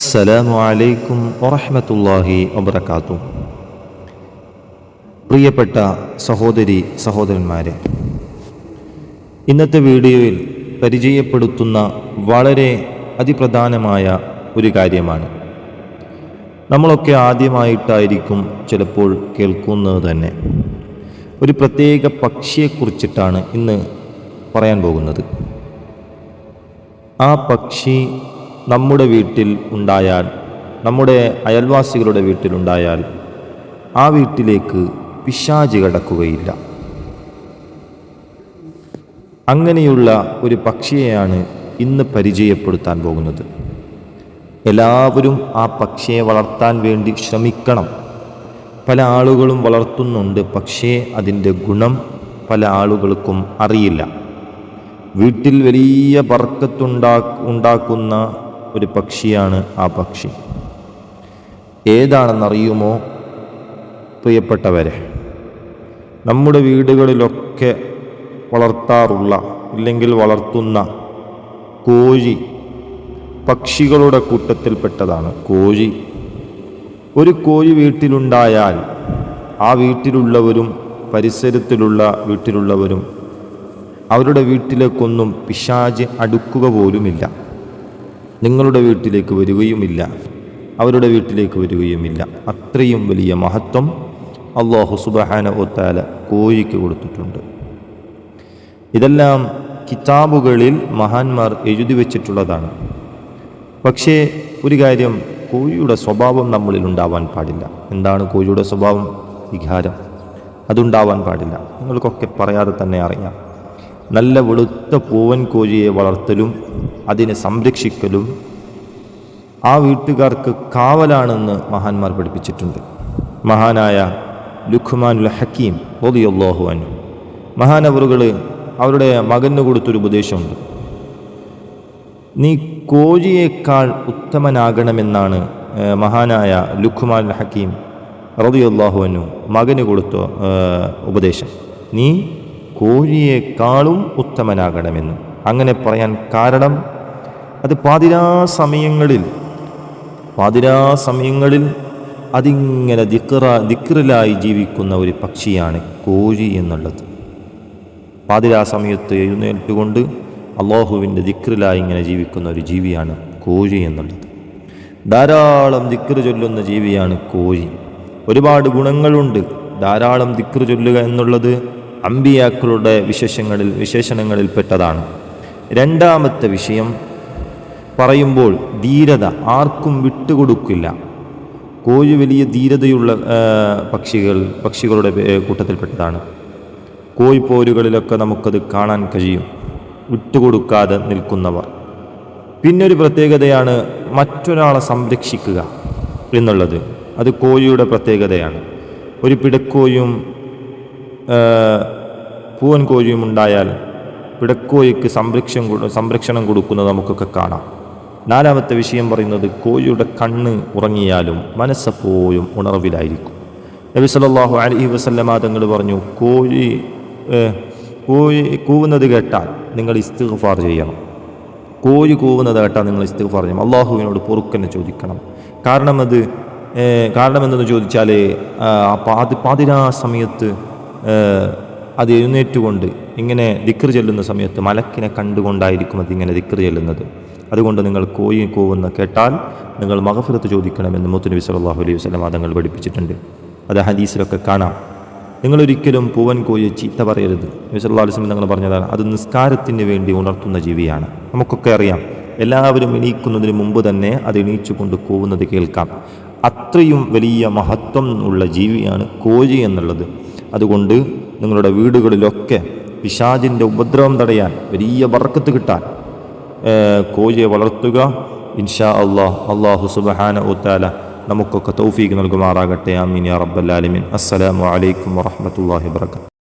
അസ്സലാമു അലൈക്കും വറഹ്മത്തുള്ളാഹി വബറകാതുഹു. പ്രിയപ്പെട്ട സഹോദരി സഹോദരന്മാരെ ഇന്നത്തെ വീഡിയോയിൽ പരിചയപ്പെടുത്തുന്ന വളരെ അതിപ്രധാനമായ ഒരു കാര്യമാണ്. നമ്മളൊക്കെ ആദ്യമായിട്ടായിരിക്കും ചിലപ്പോൾ കേൾക്കുന്നത് തന്നെ. ഒരു പ്രത്യേക പക്ഷിയെക്കുറിച്ചിട്ടാണ് ഇന്ന് പറയാൻ പോകുന്നത്. ആ പക്ഷി നമ്മുടെ വീട്ടിൽ ഉണ്ടായാൽ നമ്മുടെ അയൽവാസികളുടെ വീട്ടിലുണ്ടായാൽ ആ വീട്ടിലേക്ക് പിശാചി കടക്കുകയില്ല. അങ്ങനെയുള്ള ഒരു പക്ഷിയെയാണ് ഇന്ന് പരിചയപ്പെടുത്താൻ പോകുന്നത്. എല്ലാവരും ആ പക്ഷിയെ വളർത്താൻ വേണ്ടി ശ്രമിക്കണം. പല ആളുകളും വളർത്തുന്നുണ്ട് പക്ഷേ അതിന്റെ ഗുണം പല ആളുകൾക്കും അറിയില്ല. വീട്ടിൽ വലിയ ബർക്കത്തുണ്ടാ ഉണ്ടാക്കുന്ന ഒരു പക്ഷിയാണ് ആ പക്ഷി. ഏതാണെന്നറിയുമോ? പ്രിയപ്പെട്ടവരെ നമ്മുടെ വീടുകളിലൊക്കെ വളർത്താറുള്ള ഇല്ലെങ്കിൽ വളർത്തുന്ന കോഴി പക്ഷികളുടെ കൂട്ടത്തിൽപ്പെട്ടതാണ്. കോഴി. ഒരു കോഴി വീട്ടിലുണ്ടായാൽ ആ വീട്ടിലുള്ളവരും പരിസരത്തിലുള്ള വീട്ടിലുള്ളവരും അവരുടെ വീട്ടിലേക്കൊന്നും പിശാജ് അടുക്കുക പോലുമില്ല. നിങ്ങളുടെ വീട്ടിലേക്ക് വരികയുമില്ല. അവരുടെ വീട്ടിലേക്ക് വരികയുമില്ല. അത്രയും വലിയ മഹത്വം അള്ളാഹു സുബഹാന ഒത്താല കോഴിക്ക് കൊടുത്തിട്ടുണ്ട്. ഇതെല്ലാം കിതാബുകളിൽ മഹാന്മാർ എഴുതി വച്ചിട്ടുള്ളതാണ്. പക്ഷേ ഒരു കാര്യം കോഴിയുടെ സ്വഭാവം നമ്മളിൽ ഉണ്ടാവാൻ പാടില്ല. എന്താണ് കോഴിയുടെ സ്വഭാവം? വികാരം. അതുണ്ടാവാൻ പാടില്ല. നിങ്ങൾക്കൊക്കെ പറയാതെ തന്നെ അറിയാം. നല്ല വെളുത്ത പൂവൻ കോഴിയെ വളർത്തലും അതിനെ സംരക്ഷിക്കലും ആ വീട്ടുകാർക്ക് കാവലാണെന്ന് മഹാന്മാർ പഠിപ്പിച്ചിട്ടുണ്ട്. മഹാനായ ലുഖ്മാനുൽ ഹക്കീം ഓതിയൊല്ലാഹു അനു മഹാനവറുകൾ അവരുടെ മകന് കൊടുത്തൊരു ഉപദേശമുണ്ട്. നീ കോഴിയേക്കാൾ ഉത്തമനാകണമെന്നാണ് മഹാനായ ലുഖ്മാൻ ഹക്കീം റതിയുല്ലാഹു അനു മകന് കൊടുത്ത ഉപദേശം. നീ കോഴിയേക്കാളും ഉത്തമനാകണമെന്ന്. അങ്ങനെ പറയാൻ കാരണം അത് പാതിരാ സമയങ്ങളിൽ പാതിരാ സമയങ്ങളിൽ അതിങ്ങനെ ദിക്റ ദിക്റിലായി ജീവിക്കുന്ന ഒരു പക്ഷിയാണ് കോഴി എന്നുള്ളത്. പാതിരാ സമയത്ത് എഴുന്നേൽപ്പുകൊണ്ട് അള്ളാഹുവിന്റെ ദിക്റിലായി ഇങ്ങനെ ജീവിക്കുന്ന ഒരു ജീവിയാണ് കോഴി എന്നുള്ളത്. ധാരാളം ദിക്റ് ചൊല്ലുന്ന ജീവിയാണ് കോഴി. ഒരുപാട് ഗുണങ്ങളുണ്ട്. ധാരാളം ദിക്റ് ചൊല്ലുക എന്നുള്ളത് അമ്പിയാക്കളുടെ വിശേഷങ്ങളിൽ വിശേഷണങ്ങളിൽപ്പെട്ടതാണ്. രണ്ടാമത്തെ വിഷയം പറയുമ്പോൾ ധീരത ആർക്കും വിട്ടുകൊടുക്കില്ല. കോഴി വലിയ ധീരതയുള്ള പക്ഷികൾ പക്ഷികളുടെ കൂട്ടത്തിൽപ്പെട്ടതാണ്. കോഴിപ്പോരുകളിലൊക്കെ നമുക്കത് കാണാൻ കഴിയും. വിട്ടുകൊടുക്കാതെ നിൽക്കുന്നവർ. പിന്നൊരു പ്രത്യേകതയാണ് മറ്റൊരാളെ സംരക്ഷിക്കുക എന്നുള്ളത്. അത് കോഴിയുടെ പ്രത്യേകതയാണ്. ഒരു പിടക്കോയും പൂവൻ കോഴിയും ഉണ്ടായാൽ പിടക്കോഴിക്ക് സംരക്ഷണം സംരക്ഷണം കൊടുക്കുന്നത് നമുക്കൊക്കെ കാണാം. നാലാമത്തെ വിഷയം പറയുന്നത് കോഴിയുടെ കണ്ണ് ഉറങ്ങിയാലും മനസ്സപ്പോഴും ഉണർവിലായിരിക്കും. നബി സല്ലല്ലാഹു അലൈഹി വസല്ലമ തങ്ങൾ പറഞ്ഞു കോഴി കോഴി കൂവുന്നത് കേട്ടാൽ നിങ്ങൾ ഇസ്തിഗ്ഫാർ ചെയ്യണം. കോഴി കൂവുന്നത് കേട്ടാൽ നിങ്ങൾ ഇസ്തിഗ്ഫാർ ചെയ്യണം. അള്ളാഹുവിനോട് പൊറുക്കനെ ചോദിക്കണം. കാരണം അത് കാരണം എന്തെന്ന് ചോദിച്ചാൽ പാതി പാതിരാ സമയത്ത് അത് എഴുന്നേറ്റുകൊണ്ട് ഇങ്ങനെ ദിക്കർ ചെല്ലുന്ന സമയത്ത് മലക്കിനെ കണ്ടുകൊണ്ടായിരിക്കും അതിങ്ങനെ ദിക്കർ ചെല്ലുന്നത്. അതുകൊണ്ട് നിങ്ങൾ കോയി കൂവുന്ന കേട്ടാൽ നിങ്ങൾ മഹഫിറത്ത് ചോദിക്കണമെന്ന് മുത്തുനബി സല്ലല്ലാഹു അലൈഹി വസ്ലം തങ്ങൾ പഠിപ്പിച്ചിട്ടുണ്ട്. അത് ഹദീസിലൊക്കെ കാണാം. നിങ്ങളൊരിക്കലും പൂവൻ കോയി ചീത്ത പറയരുത്. നബി സല്ലല്ലാഹു അലൈഹി നിങ്ങൾ പറഞ്ഞതാണ് അത് നിസ്കാരത്തിന് വേണ്ടി ഉണർത്തുന്ന ജീവിയാണ്. നമുക്കൊക്കെ അറിയാം എല്ലാവരും എണീക്കുന്നതിന് മുമ്പ് തന്നെ അത് എണീച്ചുകൊണ്ട് കൂവുന്നത് കേൾക്കാം. അത്രയും വലിയ മഹത്വം ഉള്ള ജീവിയാണ് കോഴി എന്നുള്ളത്. അതുകൊണ്ട് നിങ്ങളുടെ വീടുകളിലൊക്കെ പിശാജിന്റെ ഉപദ്രവം തടയാൻ വലിയ വർക്കത്ത് കിട്ടാൻ കോഴിയെ വളർത്തുക ഇൻഷാ അള്ളാഹ് അള്ളാഹു സുബഹാന ഉത്താല നമുക്കൊക്കെ തൗഫീക്ക് നൽകുമാറാകട്ടെ ആമീൻ യാ റബ്ബൽ ആലമീൻ അസ്സലാമു അലൈക്കും വറഹ്മത്തുള്ളാഹി വബറകാതുഹു